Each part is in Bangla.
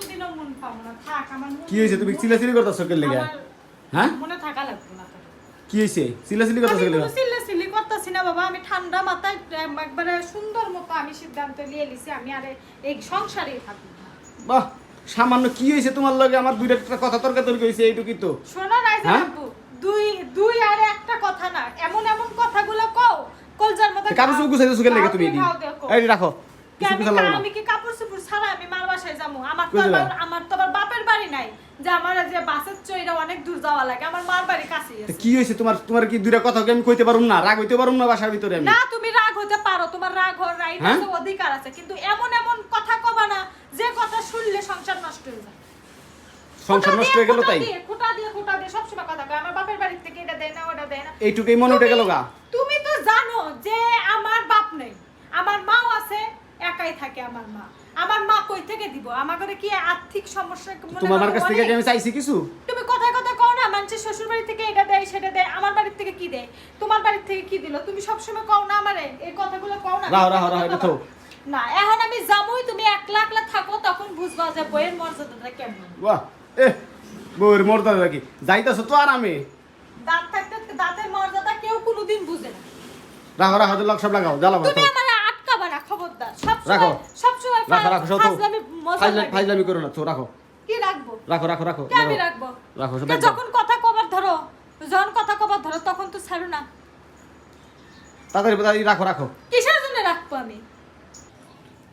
কোনোদিনও মন পাবো না থাক আমার কি হয়েছে? তুমি চিলাচিলি করতেছো লেগে? হ্যাঁ? মনে থাকা লাগবে না কি হয়েছে? চিলাচিলি করতেছো না বাবা আমি ঠান্ডা মাথায় একবারে সুন্দর মতো আমি সিদ্ধান্ত নিয়ে নিছি আমি আরে এই সংসারেই থাকি বাহ! সামান্য কি হয়েছে তোমার লগে? আমার দুইটা একটা কথা তর্কা তর্ক হয়েছে এইটুকুই তো। শোনো রাইজা হ্যাঁ? দুই দুই আর একটা কথা না এমন এমন কথাগুলো কও কলজার মধ্যে কাপড় চোপড় গুছাইতেছো কে লেগে তুমি। এই রাখো আমি কি কাপড় চোপড় ছাড়া আমি মার বাসায় যাব আমার তো আবার আমার তো আবার বাপের বাড়ি নাই। যে আমার যে বাসের চইরা অনেক দূর যাওয়া লাগে আমার মার বাড়ি কাছেই কি হয়েছে? তোমার তোমার কি দুইটা কথা আমি কইতে পারুম না? রাগ হইতে পারুম না বাসার ভিতরে আমি? না তুমি রাগ হতে পারো তোমার রাগ হওয়ার রাইট? আছে অধিকার আছে কিন্তু এমন এমন কথা কবা না যে কথা শুনলে সংসার নষ্ট হয়ে যায়। সংসার নষ্ট হয়ে গেল তাই? খোঁটা দিয়ে খোঁটা দিয়ে সবসময় কথা কয় আমার বাপের বাড়ি থেকে এটা দেয় না ওটা দেয় না। এইটুকুই মনে উঠে গেল গা? তুমি তো জানো যে আমার বাপ নেই আমার মাও আছে একাই থাকে আমার মা। আমার মা কই থেকে দিব? আমার ঘরে কি আর্থিক সমস্যা তোমার করো কাছ থেকে কি আমি চাইছি কিছু? তুমি কথায় কথায় কও না মানুষের শ্বশুর বাড়ি থেকে এটা দেয় সেটা দেয় আমার বাড়ির থেকে কি দেয়? তোমার বাড়ির থেকে কি দিল? তুমি সবসময় কও না আমারে এই কথাগুলো কও না। রাহো, রাহো, রাহো, এটা। না এখন আমি যাবই তুমি একলা একলা থাকো তখন বুঝবা যে বইয়ের মর্যাদাটা কেমন। বাহ এ বউর মর্যাদা কি? যাইতাছো তো আরামে। দাঁত থাকতে দাঁতের মর্যাদা কেউ কোনোদিন বুঝে না। রাখো রাখো তো লক সব লাগাও জ্বালাবো তুমি আমারে আটকাবা না খবরদার সব রাখো। রাখো রাখো সব ফাইজলামি করো না তো রাখো। কি রাখব? রাখো রাখো রাখো কে আমি রাখব? রাখো যখন কথা কবার ধরো যখন কথা কবার ধরো তখন তো ছাড়ো না। তাড়াতাড়ি তাড়াতাড়ি রাখো রাখো। কিসের জন্য রাখব আমি?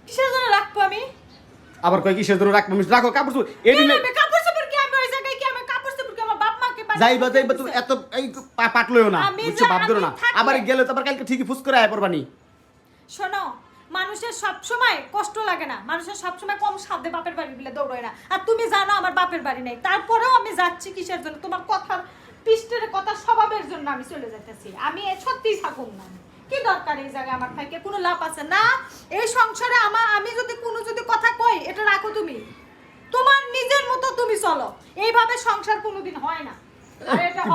কিসের জন্য রাখব আমি? আবার কয় কিসের জন্য রাখব? আমি- রাখো কাপড় চোপড়। এডি কেন কাপড় চোপড় কি আমি ওই জায়গায় কি আমি কাপড় চোপড় কি আমার বাপ মাকে বানিয়ে যাইবা যাইবা তুমি এত এই পা- না বুঝছ? ভাব ধরো না। আবার গেলে তো আবার কালকে ঠিকই ফুস করে আয় পড়বানি শোনো মানুষের সব সময় কষ্ট লাগে না। মানুষের সব সময় কম সাধ্যে বাপের বাড়ি বলে দৌড়ায় না। আর তুমি জানো আমার বাপের বাড়ি নেই। তারপরেও আমি যাচ্ছি কিসের জন্য? তোমার কথার পৃষ্ঠের কথা স্বভাবের জন্য আমি চলে যাইতেছি। আমি এ সত্যিই থাকুম না। কি দরকার এই জায়গায় আমার থেকে কোনো লাভ আছে না? এই সংসারে আমার আমি যদি কোনো যদি কথা কই এটা রাখো তুমি। তোমার নিজের মতো তুমি চলো। এইভাবে সংসার কোনোদিন হয় না।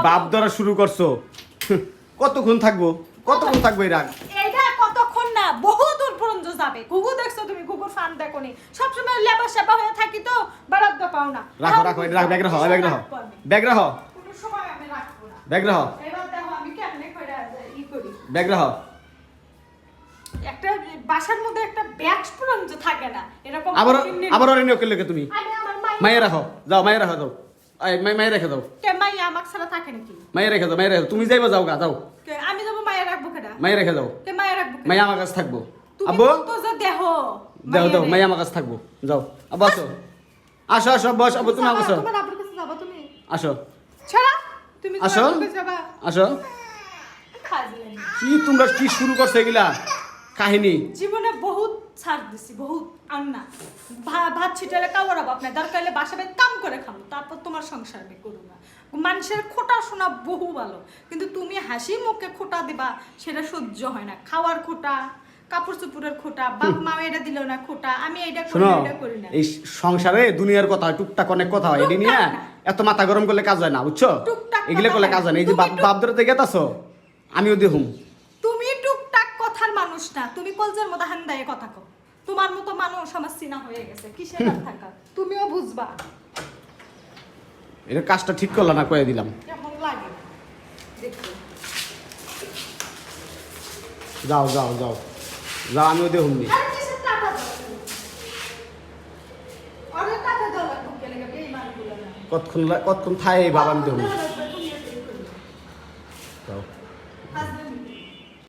বাপ ধরা শুরু করছ। কতক্ষণ থাকব? কতক্ষণ? থাকব এই রাগ এইটা কতক্ষণ না বহু দূর যাবে ঘুঘু দেখছ তুমি? ঘুঘুর ফান দেখো নি সবসময় লেবা সেবা হয়ে থাকি তো বরাদ্দ পাও না। রাখো রাখো রাখো ব্যাগ রাখো ব্যাগ রাখো। ব্যাগ রাখো। কোনো সময় আমি রাখব না। ব্যাগ রাখো। এবার দেখো আমি কেমনে করে ই করি। ব্যাগ রাখো। একটা বাসার মধ্যে একটা ব্যাগ পর্যন্ত থাকে না এরকম আবার আবার অরণ্য কেলে তুমি। মাই রাখো যাও মাইয়ে রাখো যাও। আই মাই মাইয়ে রেখে দাও। কে মাই আমার ছাড়া থাকে নাকি? মাইয়ে রেখে দাও মাইয়ে রেখে তুমি যাইবা যাও গা যাও। আমি যাব মায়ের রাখব কেডা? মাইয়ে রেখে দাও। কে মায়ের রাখব? মাইয়া আমার কাছে থাকব। আব্বু? তো যে দাও দাও আমার কাছে থাকব। যাও। আব্বু আসো। আসো আসো বস আব্বু তুমি আসো। তোমার আব্বুর কাছে যাবা তুমি। আসো। ছাড়া? তুমি আসো। আব্বুর কাছে যাবা। আসো। কি তোমরা কি শুরু করছ এগুলা? কাহিনী। জীবনে বহুত ছাড় দিছি বহুত আর না ভা- ভাত ছিটালে অভাব নাই দরকার হলে বাসা বাড়ি কাম করে খাব তারপর তোমার সংসার আমি করব না। মানুষের খোটা শোনা বহু ভালো কিন্তু তুমি হাসি মুখে খোটা দিবা সেটা সহ্য হয় না। খাওয়ার খোটা কাপড় চোপড়ের খোটা বাপ মা এটা দিল না খোটা আমি এটা করি না, এটা করি না। এই সংসারে দুনিয়ার কথা টুকটাক অনেক কথা হয় এটি নিয়ে এত মাথা গরম করলে কাজ হয় না বুঝছ? টুকটাক এগুলো করলে কাজ হয় না এই যে বাপ বাপ ধরে দেখে আছো আমিও দেখুম। তুমি টুকটাক কথার মানুষ না তুমি কলজের মতো হান্দায় কথা কও। তোমার মতো মানুষ আমার চিনা হয়ে গেছে কিসের থাকা? তুমিও বুঝবা। এটা কাজটা ঠিক করল না কয়ে দিলাম। কেমন লাগে? দেখতে। যাও যাও যাও। যাও আমিও দেখুম নি। কতক্ষণ কতক্ষণ থাই বাবা আমি দেখুম